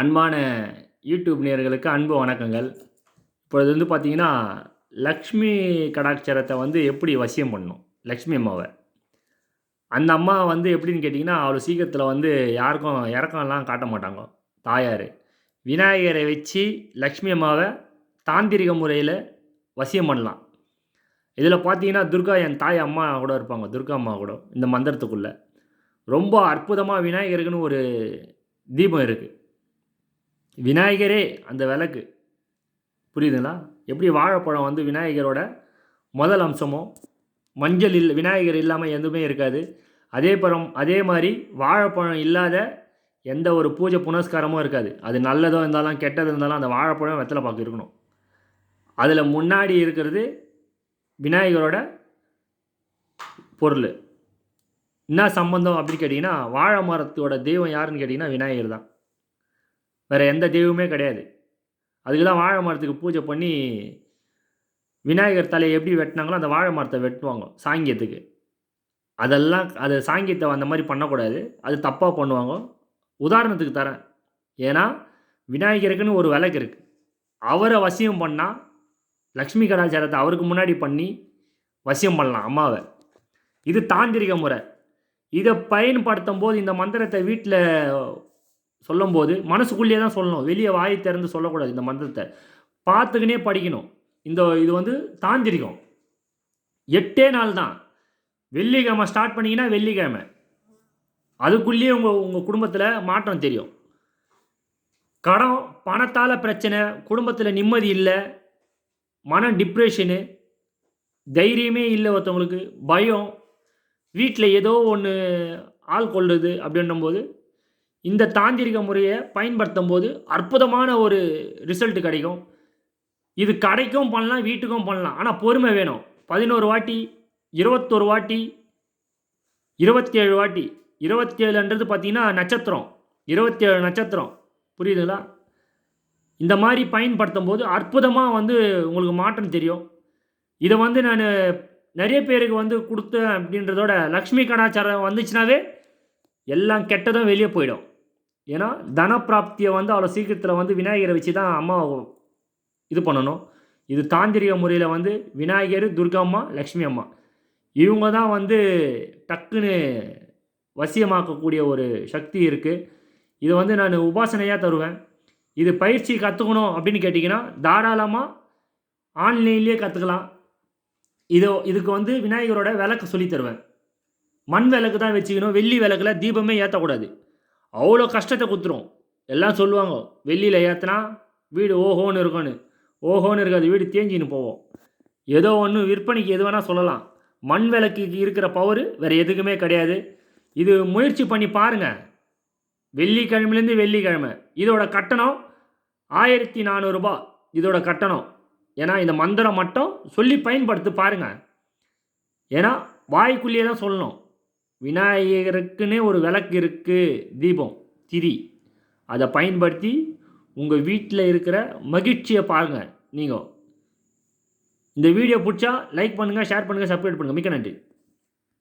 அன்பான யூடியூப் நேர்களுக்கு அன்பு வணக்கங்கள். இப்பொழுது வந்து பார்த்தீங்கன்னா லக்ஷ்மி கடாட்சரத்தை வந்து எப்படி வசியம் பண்ணணும்? லக்ஷ்மி அம்மாவை. அந்த அம்மா வந்து எப்படின்னு கேட்டிங்கன்னா அவ்வளோ சீக்கிரத்தில் வந்து யாருக்கும் இறக்கம்லாம் காட்ட மாட்டாங்க. தாயார். விநாயகரை வச்சு லக்ஷ்மி அம்மாவை தாந்திரிக முறையில் வசியம் பண்ணலாம். இதில் பார்த்தீங்கன்னா துர்கா என் தாய் அம்மா கூட இருப்பாங்க. துர்கா அம்மா கூட இந்த மந்திரத்துக்குள்ளே. ரொம்ப அற்புதமாக விநாயகருக்குன்னு ஒரு தீபம் இருக்குது விநாயகரே அந்த விளக்கு. புரியுதுங்களா? எப்படி வாழைப்பழம் வந்து விநாயகரோட முதல் அம்சமோ மஞ்சள் இல்லை விநாயகர் இல்லாமல் எதுவுமே இருக்காது. அதே பழம் அதே மாதிரி வாழைப்பழம் இல்லாத எந்த ஒரு பூஜை புனஸ்காரமும் இருக்காது. அது நல்லதோ இருந்தாலும் கெட்டது இருந்தாலும் அந்த வாழைப்பழம் வெத்தலை பாக்கு இருக்கணும். அதில் முன்னாடி இருக்கிறது விநாயகரோட பொருள். என்ன சம்பந்தம் அப்படின்னு கேட்டிங்கன்னா வாழை மரத்தோட தெய்வம் யாருன்னு கேட்டிங்கன்னா விநாயகர் தான். வேறு எந்த தெய்வமே கிடையாது. அதுக்கு தான் வாழை மரத்துக்கு பூஜை பண்ணி விநாயகர் தலையை எப்படி வெட்டினாங்களோ அந்த வாழை மரத்தை வெட்டுவாங்க சாங்கியத்துக்கு. அதெல்லாம் அது சாங்கியத்தை அந்த மாதிரி பண்ணக்கூடாது. அது தப்பாக பண்ணுவாங்க. உதாரணத்துக்கு தரேன். ஏன்னா விநாயகருக்குன்னு ஒரு விளக்கு இருக்குது அவரை வசியம் பண்ணால் லக்ஷ்மி கலாச்சாரத்தை அவருக்கு முன்னாடி பண்ணி வசியம் பண்ணலாம் அம்மாவை. இது தாந்திரிக முறை. இதை பயன்படுத்தும் போது இந்த மந்திரத்தை வீட்டில் சொல்லும்போது மனசுக்குள்ளேயே தான் சொல்லணும். வெளியே வாயை திறந்து சொல்லக்கூடாது இந்த மந்திரத்தை. பார்த்துக்கினே படிக்கணும். இந்த இது வந்து தாந்திரிகம். எட்டே நாள் தான். வெள்ளிக்கிழமை ஸ்டார்ட் பண்ணிங்கன்னா வெள்ளிக்கிழமை. அதுக்குள்ளேயே உங்கள் உங்கள் குடும்பத்தில் மாற்றம் தெரியும். கடன் பணத்தால் பிரச்சனை குடும்பத்தில் நிம்மதி இல்லை மன டிப்ரெஷனு தைரியமே இல்லை ஒருத்தவங்களுக்கு பயம். வீட்டில் ஏதோ ஒன்று ஆள் கொள்ளுது அப்படின்னும்போது இந்த தாந்திரிக முறையை பயன்படுத்தும் போது அற்புதமான ஒரு ரிசல்ட் கிடைக்கும். இது கடைக்கும் பண்ணலாம் வீட்டுக்கும் பண்ணலாம். ஆனால் பொறுமை வேணும். பதினோரு வாட்டி இருபத்தொரு வாட்டி இருபத்தேழு வாட்டி. இருபத்தேழுன்றது பார்த்தீங்கன்னா நட்சத்திரம். இருபத்தேழு நட்சத்திரம். புரியுதுங்களா? இந்த மாதிரி பயன்படுத்தும் போது அற்புதமாக வந்து உங்களுக்கு மாற்றம் தெரியும். இதை வந்து நான் நிறைய பேருக்கு வந்து கொடுத்தேன் அப்படின்றதோட லக்ஷ்மி கடாச்சாரம் வந்துச்சுனாவே எல்லாம் கெட்டதும் வெளியே போயிடும். ஏன்னா தனப்பிராப்தியை வந்து அவ்வளோ சீக்கிரத்தில் வந்து விநாயகரை வச்சு தான் அம்மா இது பண்ணணும். இது தாந்திரிக முறையில் வந்து விநாயகர் துர்காம்மா லக்ஷ்மி அம்மா. இவங்க தான் வந்து டக்குன்னு வசியமாக்கக்கூடிய ஒரு சக்தி இருக்குது இதை வந்து நான் உபாசனையாக தருவேன். இது பயிற்சி கற்றுக்கணும் அப்படின்னு கேட்டிங்கன்னா தாராளமாக ஆன்லைன்லேயே கற்றுக்கலாம் இதோ இதுக்கு வந்து விநாயகரோட விளக்கு சொல்லி தருவேன். மண் விளக்கு தான் வச்சுக்கணும். வெள்ளி விளக்கில் தீபமே ஏற்றக்கூடாது அவ்வளோ கஷ்டத்தை கொடுத்துரும். எல்லாம் சொல்லுவாங்க வெள்ளியில் ஏற்றினா வீடு ஓஹோன்னு இருக்கும்னு ஓஹோன்னு இருக்காது வீடு தேஞ்சின்னு போவோம். ஏதோ ஒன்று விற்பனைக்கு எது வேணால் சொல்லலாம். மண் விளக்குக்கு இருக்கிற பவர் வேறு எதுக்குமே கிடையாது. இது முயற்சி பண்ணி பாருங்கள் வெள்ளிக்கிழமைலேருந்து வெள்ளிக்கிழமை. இதோட கட்டணம் ஆயிரத்தி நானூறுரூபா இதோட கட்டணம். ஏன்னா இந்த மந்திரம் மட்டும் சொல்லி பயன்படுத்தி பாருங்கள் ஏன்னா வாய்க்குள்ளேயே தான் சொல்லணும். விநாயகருக்குன்னே ஒரு விளக்கு இருக்குது தீபம் திரி அதை பயன்படுத்தி உங்கள் வீட்டில் இருக்கிற மகிழ்ச்சியை பாருங்கள் நீங்கள் இந்த வீடியோ பிடிச்சா லைக் பண்ணுங்கள் ஷேர் பண்ணுங்கள் சப்ஸ்கிரைப் பண்ணுங்கள் மிக்க நன்றி.